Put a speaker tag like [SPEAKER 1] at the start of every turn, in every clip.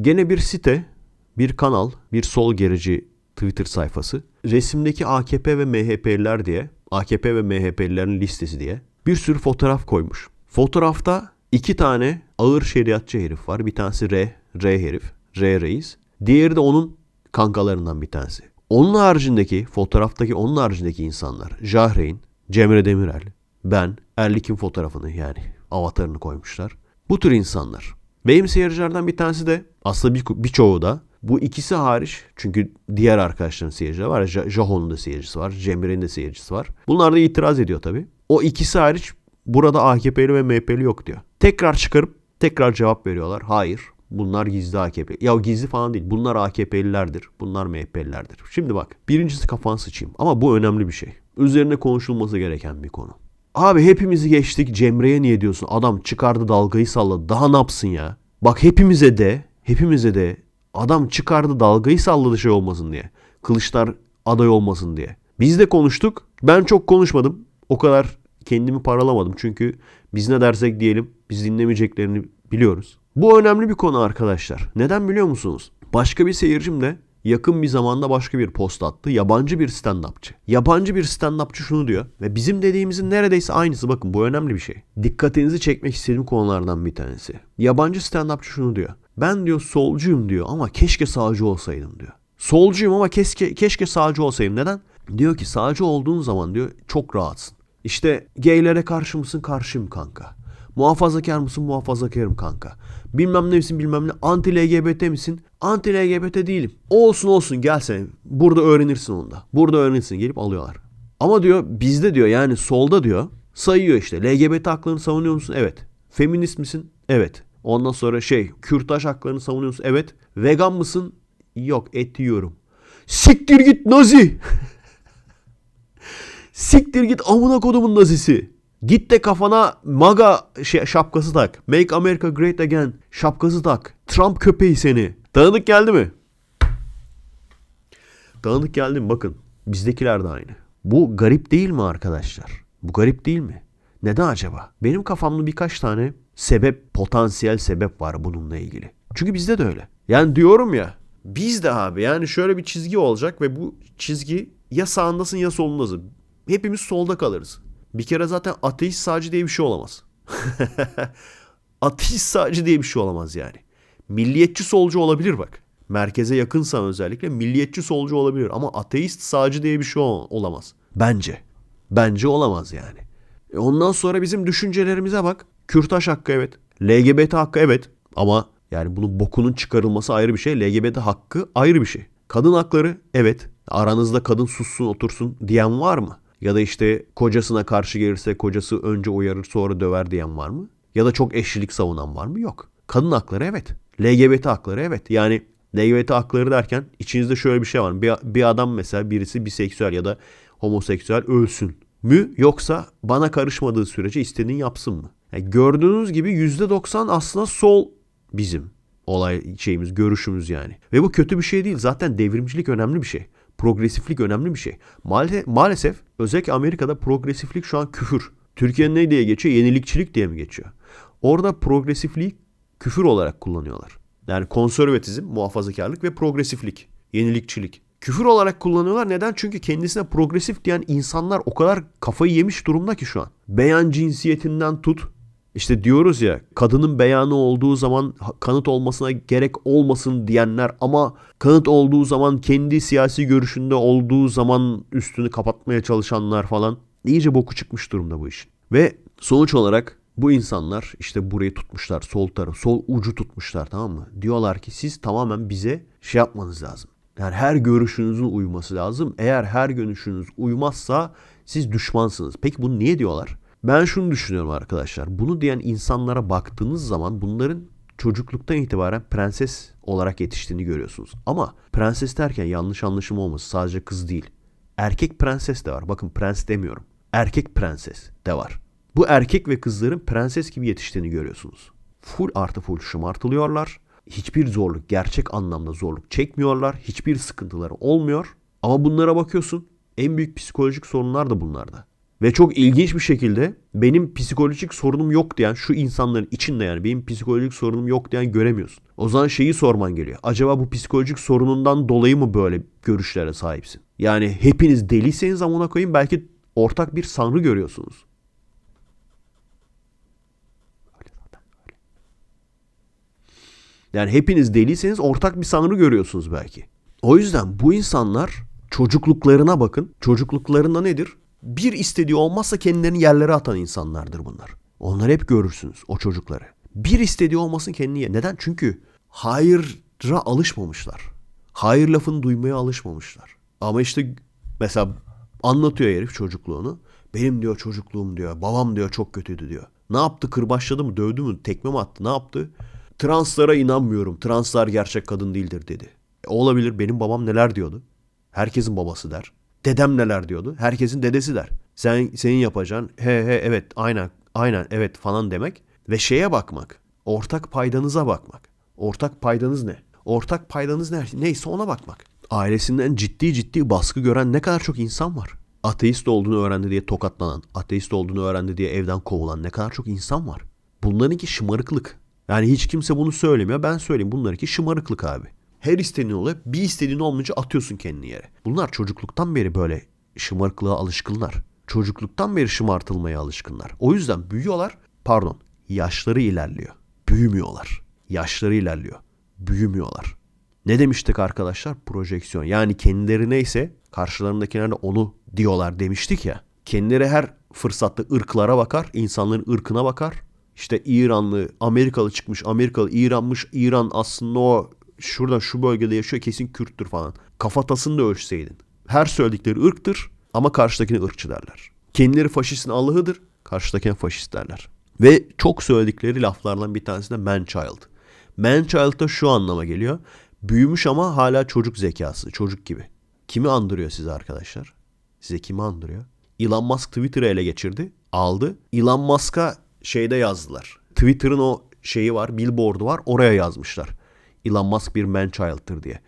[SPEAKER 1] Gene bir site, bir kanal, bir sol gerici Twitter sayfası. Resimdeki AKP ve MHP'liler diye, AKP ve MHP'lilerin listesi diye bir sürü fotoğraf koymuş. Fotoğrafta iki tane ağır şeriatçı herif var. Bir tanesi R, R herif, R reis. Diğeri de onun kankalarından bir tanesi. Onun haricindeki, fotoğraftaki onun haricindeki insanlar, Jahreyn, Cemre Demirel, ben, Erlik'in fotoğrafını yani avatarını koymuşlar. Bu tür insanlar. Benim seyircilerden bir tanesi de aslında bir, birçoğu da bu ikisi hariç çünkü diğer arkadaşların seyircileri var. Ja- Jahon'un da seyircisi var. Cemre'nin de seyircisi var. Bunlar da itiraz ediyor tabii. O ikisi hariç burada AKP'li ve MHP'li yok diyor. Tekrar çıkarıp tekrar cevap veriyorlar. Hayır. Bunlar gizli AKP. Ya gizli falan değil. Bunlar AKP'lilerdir. Bunlar MHP'lilerdir. Şimdi bak. Birincisi kafanı sıçayım. Ama bu önemli bir şey. Üzerine konuşulması gereken bir konu. Abi hepimizi geçtik. Cemre'ye niye diyorsun? Adam çıkardı dalgayı salladı. Daha ne yapsın ya? Bak hepimize de, hepimize de adam çıkardı dalgayı salladı şey olmasın diye. Kılıçlar aday olmasın diye. Biz de konuştuk. Ben çok konuşmadım. O kadar kendimi paralamadım. Çünkü biz ne dersek diyelim biz dinlemeyeceklerini biliyoruz. Bu önemli bir konu arkadaşlar. Neden biliyor musunuz? Başka bir seyircim de yakın bir zamanda başka bir post attı. Yabancı bir stand-upçı. Yabancı bir stand-upçı şunu diyor. Ve bizim dediğimizin neredeyse aynısı. Bakın bu önemli bir şey. Dikkatinizi çekmek istediğim konulardan bir tanesi. Yabancı stand-upçı şunu diyor. Ben diyor solcuyum diyor ama keşke sağcı olsaydım diyor. Solcuyum ama keşke, keşke sağcı olsaydım. Neden? Diyor ki sağcı olduğun zaman diyor çok rahatsın. İşte gaylere karşı mısın? Karşıyım kanka. Muhafazakar mısın? Muhafazakarım kanka. Bilmem ne misin bilmem ne. Anti LGBT misin? Anti LGBT değilim. Olsun olsun gel sen. Burada öğrenirsin onda. Burada öğrenirsin. Gelip alıyorlar. Ama diyor bizde diyor yani solda diyor sayıyor işte. LGBT haklarını savunuyor musun? Evet. Feminist misin? Evet. Ondan sonra şey kürtaj haklarını savunuyor musun? Evet. Vegan mısın? Yok et yiyorum. Siktir git nazi. Siktir git amına kodumun nazisi. Git de kafana MAGA şapkası tak. Make America Great Again şapkası tak. Trump köpeği seni. Tanıdık geldi mi? Tanıdık geldi mi? Bakın bizdekiler de aynı. Bu garip değil mi arkadaşlar? Bu garip değil mi? Neden acaba? Benim kafamda birkaç tane sebep, potansiyel sebep var bununla ilgili. Çünkü bizde de öyle. Yani diyorum ya bizde abi yani şöyle bir çizgi olacak ve bu çizgi ya sağındasın ya solundasın. Hepimiz solda kalırız. Bir kere zaten ateist sağcı diye bir şey olamaz. ateist sağcı diye bir şey olamaz yani. Milliyetçi solcu olabilir bak. Merkeze yakınsan özellikle milliyetçi solcu olabilir ama ateist sağcı diye bir şey ol- olamaz. Bence. Bence olamaz yani. E ondan sonra bizim düşüncelerimize bak. Kürtaj hakkı evet. LGBT hakkı evet. Ama yani bunun bokunun çıkarılması ayrı bir şey. LGBT hakkı ayrı bir şey. Kadın hakları evet. Aranızda kadın sussun otursun diyen var mı? Ya da işte kocasına karşı gelirse kocası önce uyarır sonra döver diyen var mı? Ya da çok eşlilik savunan var mı? Yok. Kadın hakları evet. LGBT hakları evet. Yani LGBT hakları derken içinizde şöyle bir şey var. Bir, bir adam mesela birisi biseksüel ya da homoseksüel ölsün mü yoksa bana karışmadığı sürece istediğini yapsın mı? Yani gördüğünüz gibi %90 aslında sol bizim olay şeyimiz, görüşümüz yani. Ve bu kötü bir şey değil. Zaten devrimcilik önemli bir şey. Progresiflik önemli bir şey. Maalesef, özellikle Amerika'da progresiflik şu an küfür. Türkiye'nin ne diye geçiyor? Yenilikçilik diye mi geçiyor? Orada progresifliği küfür olarak kullanıyorlar. Yani konservatizm, muhafazakarlık ve progresiflik, yenilikçilik. Küfür olarak kullanıyorlar. Neden? Çünkü kendisine progresif diyen insanlar o kadar kafayı yemiş durumda ki şu an. Beyan cinsiyetinden tut. İşte diyoruz ya kadının beyanı olduğu zaman kanıt olmasına gerek olmasın diyenler ama kanıt olduğu zaman kendi siyasi görüşünde olduğu zaman üstünü kapatmaya çalışanlar falan iyice boku çıkmış durumda bu işin. Ve sonuç olarak bu insanlar işte burayı tutmuşlar sol taraf sol ucu tutmuşlar tamam mı? Diyorlar ki siz tamamen bize şey yapmanız lazım. Yani her görüşünüzün uyması lazım. Eğer her görüşünüz uymazsa siz düşmansınız. Peki bunu niye diyorlar? Ben şunu düşünüyorum arkadaşlar. Bunu diyen insanlara baktığınız zaman bunların çocukluktan itibaren prenses olarak yetiştiğini görüyorsunuz. Ama prenses derken yanlış anlaşılma olması sadece kız değil. Erkek prenses de var. Bakın prens demiyorum. Erkek prenses de var. Bu erkek ve kızların prenses gibi yetiştiğini görüyorsunuz. Full artı full şımartılıyorlar. Hiçbir zorluk, gerçek anlamda zorluk çekmiyorlar. Hiçbir sıkıntıları olmuyor. Ama bunlara bakıyorsun en büyük psikolojik sorunlar da bunlarda. Ve çok ilginç bir şekilde benim psikolojik sorunum yok diyen şu insanların içinde yani benim psikolojik sorunum yok diyen göremiyorsun. O zaman şeyi sorman geliyor. Acaba bu psikolojik sorunundan dolayı mı böyle görüşlere sahipsin? Yani hepiniz deliyseniz amına koyayım belki ortak bir sanrı görüyorsunuz. Yani hepiniz deliyseniz ortak bir sanrı görüyorsunuz belki. O yüzden bu insanlar çocukluklarına bakın. Çocukluklarında nedir? Bir istediği olmazsa kendilerini yerlere atan insanlardır bunlar. Onları hep görürsünüz o çocukları. Bir istediği olmasın kendini yer. Neden? Çünkü hayıra alışmamışlar. Hayır lafını duymaya alışmamışlar. Ama işte mesela anlatıyor herif çocukluğunu. Benim diyor çocukluğum diyor. Babam diyor çok kötüydü diyor. Ne yaptı? Kırbaçladı mı? Dövdü mü? Tekme mi attı? Ne yaptı? Translara inanmıyorum. Translar gerçek kadın değildir dedi. E, olabilir. Benim babam neler diyordu? Herkesin babası der. Dedem neler diyordu? Herkesin dedesi der. Sen senin yapacağın he he evet aynen aynen evet falan demek ve şeye bakmak. Ortak paydanıza bakmak. Ortak paydanız ne? Ortak paydanız ne? Neyse ona bakmak. Ailesinden ciddi ciddi baskı gören ne kadar çok insan var. Ateist olduğunu öğrendi diye tokatlanan, ateist olduğunu öğrendi diye evden kovulan ne kadar çok insan var. Bunlarınki şımarıklık. Yani hiç kimse bunu söylemiyor. Ben söyleyeyim bunlarınki şımarıklık abi. Her istediğin oluyor. Bir istediğin olmayınca atıyorsun kendini yere. Bunlar çocukluktan beri böyle şımarıklığa alışkınlar. Çocukluktan beri şımartılmaya alışkınlar. O yüzden büyüyorlar. Pardon. Yaşları ilerliyor. Büyümüyorlar. Yaşları ilerliyor. Büyümüyorlar. Ne demiştik arkadaşlar? Projeksiyon. Yani kendileri neyse karşılarındakiler de onu diyorlar demiştik ya. Kendileri her fırsatta ırklara bakar, insanların ırkına bakar. İşte İranlı, Amerikalı çıkmış, Amerikalı, İranmış, İran aslında o şuradan şu bölgede yaşıyor kesin Kürttür falan. Kafatasını da ölçseydin. Her söyledikleri ırktır ama karşıdakine ırkçı derler. Kendileri faşistin Allah'ıdır, karşıdakine faşist derler. Ve çok söyledikleri laflardan bir tanesi de man child. Man child da şu anlama geliyor. Büyümüş ama hala çocuk zekası, çocuk gibi. Kimi andırıyor size arkadaşlar? Size kimi andırıyor? Elon Musk Twitter'ı ele geçirdi, aldı. Elon Musk'a şeyde yazdılar. Twitter'ın o şeyi var, billboard'u var, oraya yazmışlar. Elon Musk bir man child'tır diye.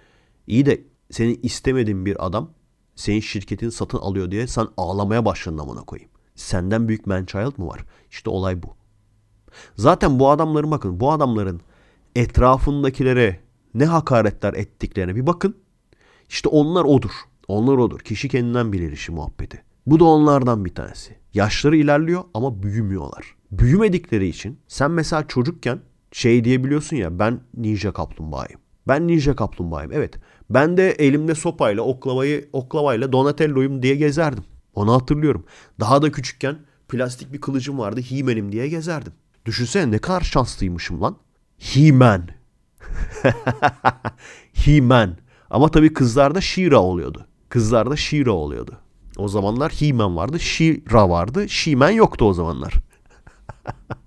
[SPEAKER 1] İyi de senin istemediğin bir adam senin şirketini satın alıyor diye sen ağlamaya başladın amına koyayım. Senden büyük man child mı var? İşte olay bu. Zaten bu adamların bakın bu adamların etrafındakilere ne hakaretler ettiklerine bir bakın. İşte onlar odur. Onlar odur. Kişi kendinden bilir işi muhabbeti. Bu da onlardan bir tanesi. Yaşları ilerliyor ama büyümüyorlar. Büyümedikleri için sen mesela çocukken şey diyebiliyorsun ya ben ninja kaplumbağayım. Ben ninja kaplumbağayım. Evet. Ben de elimde sopayla oklavayı oklavayla Donatello'yum diye gezerdim. Onu hatırlıyorum. Daha da küçükken plastik bir kılıcım vardı. He-Man'im diye gezerdim. Düşünsene ne kadar şanslıymışım lan. He-Man. He-Man. Ama tabii kızlarda She-Ra oluyordu. Kızlarda She-Ra oluyordu. O zamanlar He-Man vardı, She-Ra vardı. She-Man yoktu o zamanlar.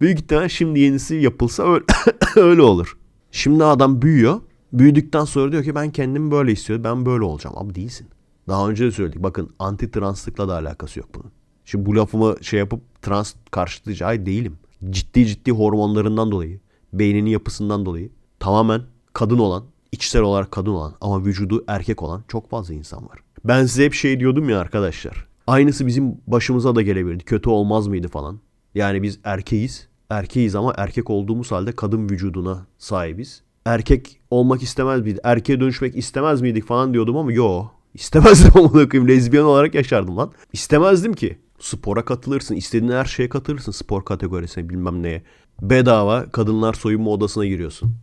[SPEAKER 1] Büyük ihtimal şimdi yenisi yapılsa öyle, olur. Şimdi adam büyüyor. Büyüdükten sonra diyor ki ben kendimi böyle istiyorum. Ben böyle olacağım. Abi değilsin. Daha önce de söyledik. Bakın anti translıkla da alakası yok bunun. Şimdi bu lafımı şey yapıp trans karşıtıcı ay değilim. Ciddi ciddi hormonlarından dolayı, beyninin yapısından dolayı tamamen kadın olan, içsel olarak kadın olan ama vücudu erkek olan çok fazla insan var. Ben size hep şey diyordum ya arkadaşlar. Aynısı bizim başımıza da gelebilirdi. Kötü olmaz mıydı falan. Yani biz erkeğiz. Erkeğiz ama erkek olduğumuz halde kadın vücuduna sahibiz. Erkek olmak istemez miydik? Erkeğe dönüşmek istemez miydik falan diyordum ama yo. İstemezdim ama koyayım. Lezbiyen olarak yaşardım lan. İstemezdim ki. Spora katılırsın. istediğin her şeye katılırsın. Spor kategorisine bilmem neye. Bedava kadınlar soyunma odasına giriyorsun.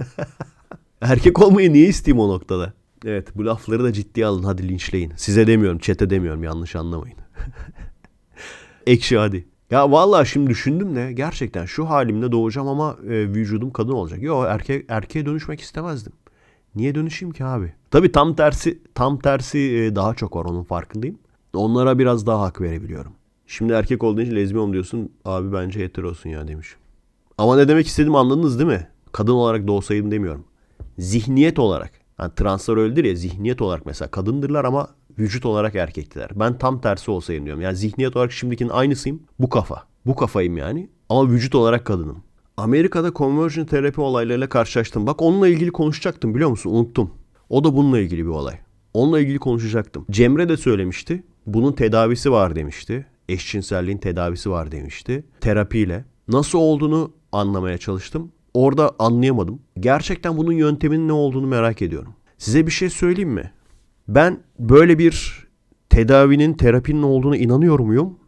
[SPEAKER 1] Erkek olmayı niye isteyeyim o noktada? Evet bu lafları da ciddiye alın hadi linçleyin. Size demiyorum çete demiyorum yanlış anlamayın. Ekşi hadi. Ya vallahi şimdi düşündüm de gerçekten şu halimde doğacağım ama e, vücudum kadın olacak. Yo erkek erkeğe dönüşmek istemezdim. Niye dönüşeyim ki abi? Tabii tam tersi tam tersi e, daha çok var onun farkındayım. Onlara biraz daha hak verebiliyorum. Şimdi erkek olduğun için lezbiyon diyorsun. Abi bence heterosun ya demiş. Ama ne demek istediğimi anladınız değil mi? Kadın olarak doğsaydım demiyorum. Zihniyet olarak. Yani translar öyledir ya zihniyet olarak mesela kadındırlar ama vücut olarak erkektiler. Ben tam tersi olsaydım diyorum. Yani zihniyet olarak şimdikinin aynısıyım. Bu kafa. Bu kafayım yani. Ama vücut olarak kadınım. Amerika'da conversion terapi olaylarıyla karşılaştım. Bak onunla ilgili konuşacaktım biliyor musun? Unuttum. O da bununla ilgili bir olay. Onunla ilgili konuşacaktım. Cemre de söylemişti. bunun tedavisi var demişti. Eşcinselliğin tedavisi var demişti. Terapiyle. Nasıl olduğunu anlamaya çalıştım. Orada anlayamadım. Gerçekten bunun yönteminin ne olduğunu merak ediyorum. Size bir şey söyleyeyim mi? Ben böyle bir tedavinin, terapinin olduğuna inanıyor muyum?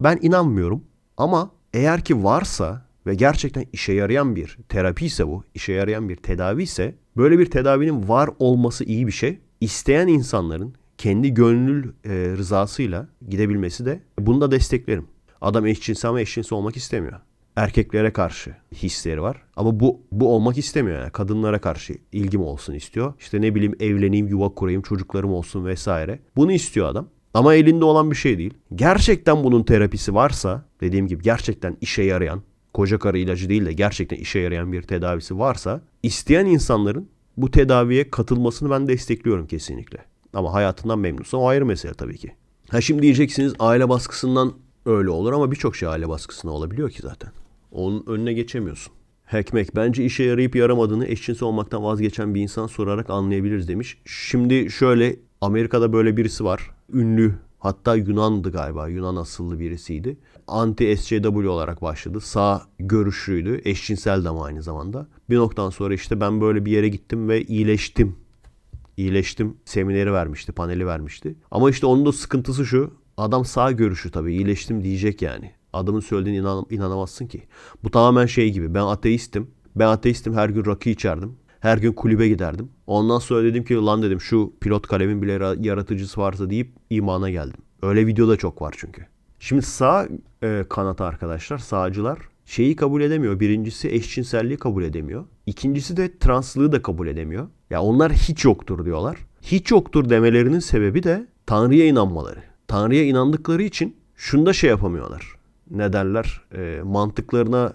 [SPEAKER 1] Ben inanmıyorum. Ama eğer ki varsa ve gerçekten işe yarayan bir terapi ise bu, işe yarayan bir tedavi ise böyle bir tedavinin var olması iyi bir şey. İsteyen insanların kendi gönül e, rızasıyla gidebilmesi de bunu da desteklerim. Adam eşcinsel ama eşcinsel olmak istemiyor. Erkeklere karşı hisleri var. Ama bu bu olmak istemiyor yani. Kadınlara karşı ilgim olsun istiyor. İşte ne bileyim evleneyim, yuva kurayım, çocuklarım olsun vesaire. Bunu istiyor adam. Ama elinde olan bir şey değil. Gerçekten bunun terapisi varsa, dediğim gibi gerçekten işe yarayan, koca karı ilacı değil de gerçekten işe yarayan bir tedavisi varsa, isteyen insanların bu tedaviye katılmasını ben destekliyorum kesinlikle. Ama hayatından memnunsa o ayrı mesele tabii ki. Ha şimdi diyeceksiniz aile baskısından öyle olur ama birçok şey aile baskısına olabiliyor ki zaten. Onun önüne geçemiyorsun. Hekmek bence işe yarayıp yaramadığını eşcinsel olmaktan vazgeçen bir insan sorarak anlayabiliriz demiş. Şimdi şöyle Amerika'da böyle birisi var. Ünlü hatta Yunan'dı galiba. Yunan asıllı birisiydi. Anti SJW olarak başladı. Sağ görüşlüydü. Eşcinsel de ama aynı zamanda. Bir noktadan sonra işte ben böyle bir yere gittim ve iyileştim. İyileştim semineri vermişti, paneli vermişti. Ama işte onun da sıkıntısı şu. Adam sağ görüşü tabii iyileştim diyecek yani. Adamın söylediğine inan, inanamazsın ki. Bu tamamen şey gibi. Ben ateistim. Ben ateistim her gün rakı içerdim. Her gün kulübe giderdim. Ondan sonra dedim ki lan dedim şu pilot kalemin bile yaratıcısı varsa deyip imana geldim. Öyle video da çok var çünkü. Şimdi sağ e, kanat arkadaşlar sağcılar şeyi kabul edemiyor. Birincisi eşcinselliği kabul edemiyor. İkincisi de translığı da kabul edemiyor. Ya onlar hiç yoktur diyorlar. Hiç yoktur demelerinin sebebi de Tanrı'ya inanmaları. Tanrı'ya inandıkları için şunda şey yapamıyorlar. Ne derler? E, mantıklarına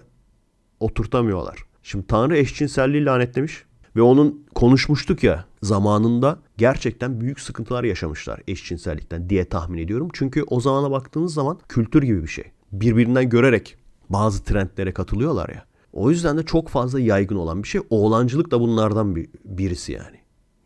[SPEAKER 1] oturtamıyorlar. Şimdi Tanrı eşcinselliği lanetlemiş ve onun konuşmuştuk ya zamanında gerçekten büyük sıkıntılar yaşamışlar eşcinsellikten diye tahmin ediyorum. Çünkü o zamana baktığınız zaman kültür gibi bir şey. Birbirinden görerek bazı trendlere katılıyorlar ya. O yüzden de çok fazla yaygın olan bir şey. Oğlancılık da bunlardan bir, birisi yani.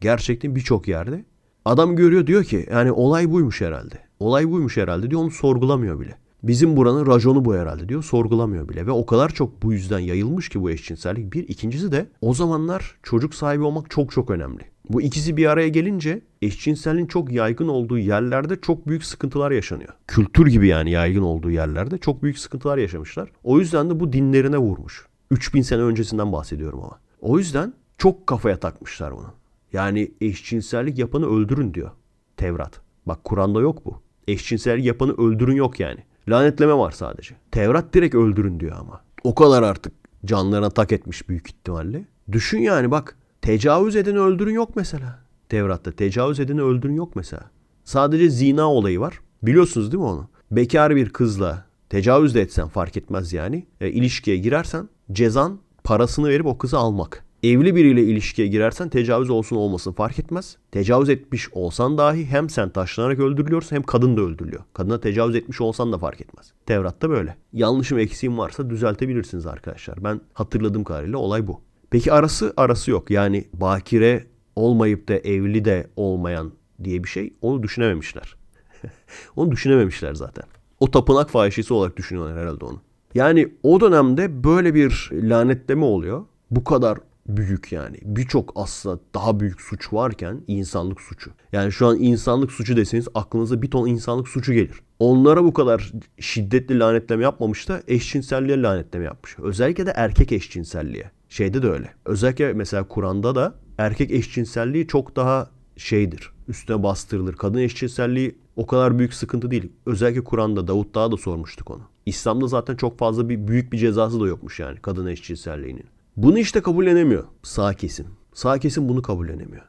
[SPEAKER 1] Gerçekten birçok yerde. Adam görüyor diyor ki yani olay buymuş herhalde. Olay buymuş herhalde diyor onu sorgulamıyor bile. Bizim buranın raconu bu herhalde diyor. Sorgulamıyor bile. Ve o kadar çok bu yüzden yayılmış ki bu eşcinsellik. Bir. ikincisi de o zamanlar çocuk sahibi olmak çok çok önemli. Bu ikisi bir araya gelince eşcinselliğin çok yaygın olduğu yerlerde çok büyük sıkıntılar yaşanıyor. Kültür gibi yani yaygın olduğu yerlerde çok büyük sıkıntılar yaşamışlar. O yüzden de bu dinlerine vurmuş. 3000 sene öncesinden bahsediyorum ama. O yüzden çok kafaya takmışlar bunu. Yani eşcinsellik yapanı öldürün diyor Tevrat. Bak Kur'an'da yok bu. Eşcinsellik yapanı öldürün yok yani. Lanetleme var sadece. Tevrat direkt öldürün diyor ama. O kadar artık canlarına tak etmiş büyük ihtimalle. Düşün yani bak tecavüz edeni öldürün yok mesela. Tevrat'ta tecavüz edeni öldürün yok mesela. Sadece zina olayı var. Biliyorsunuz değil mi onu? Bekar bir kızla tecavüz de etsen fark etmez yani. E, ilişkiye girersen cezan parasını verip o kızı almak. Evli biriyle ilişkiye girersen tecavüz olsun olmasın fark etmez. Tecavüz etmiş olsan dahi hem sen taşlanarak öldürülüyorsun hem kadın da öldürülüyor. Kadına tecavüz etmiş olsan da fark etmez. Tevrat'ta böyle. Yanlışım eksiğim varsa düzeltebilirsiniz arkadaşlar. Ben hatırladığım kadarıyla olay bu. Peki arası arası yok. Yani bakire olmayıp da evli de olmayan diye bir şey onu düşünememişler. onu düşünememişler zaten. O tapınak fahişesi olarak düşünüyorlar herhalde onu. Yani o dönemde böyle bir lanetleme oluyor. Bu kadar büyük yani. Birçok aslında daha büyük suç varken insanlık suçu. Yani şu an insanlık suçu deseniz aklınıza bir ton insanlık suçu gelir. Onlara bu kadar şiddetli lanetleme yapmamış da eşcinselliğe lanetleme yapmış. Özellikle de erkek eşcinselliğe. Şeyde de öyle. Özellikle mesela Kur'an'da da erkek eşcinselliği çok daha şeydir. Üstüne bastırılır. Kadın eşcinselliği o kadar büyük sıkıntı değil. Özellikle Kur'an'da Davut daha da sormuştuk onu. İslam'da zaten çok fazla bir büyük bir cezası da yokmuş yani kadın eşcinselliğinin. Bunu işte kabullenemiyor sağ kesim. Sağ kesim bunu kabullenemiyor.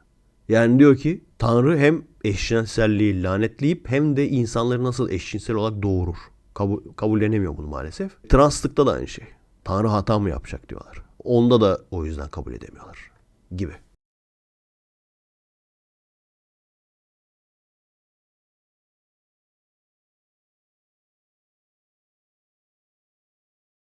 [SPEAKER 1] Yani diyor ki Tanrı hem eşcinselliği lanetleyip hem de insanları nasıl eşcinsel olarak doğurur. Kabul, kabullenemiyor bunu maalesef. Translıkta da aynı şey. Tanrı hata mı yapacak diyorlar. Onda da o yüzden kabul edemiyorlar gibi.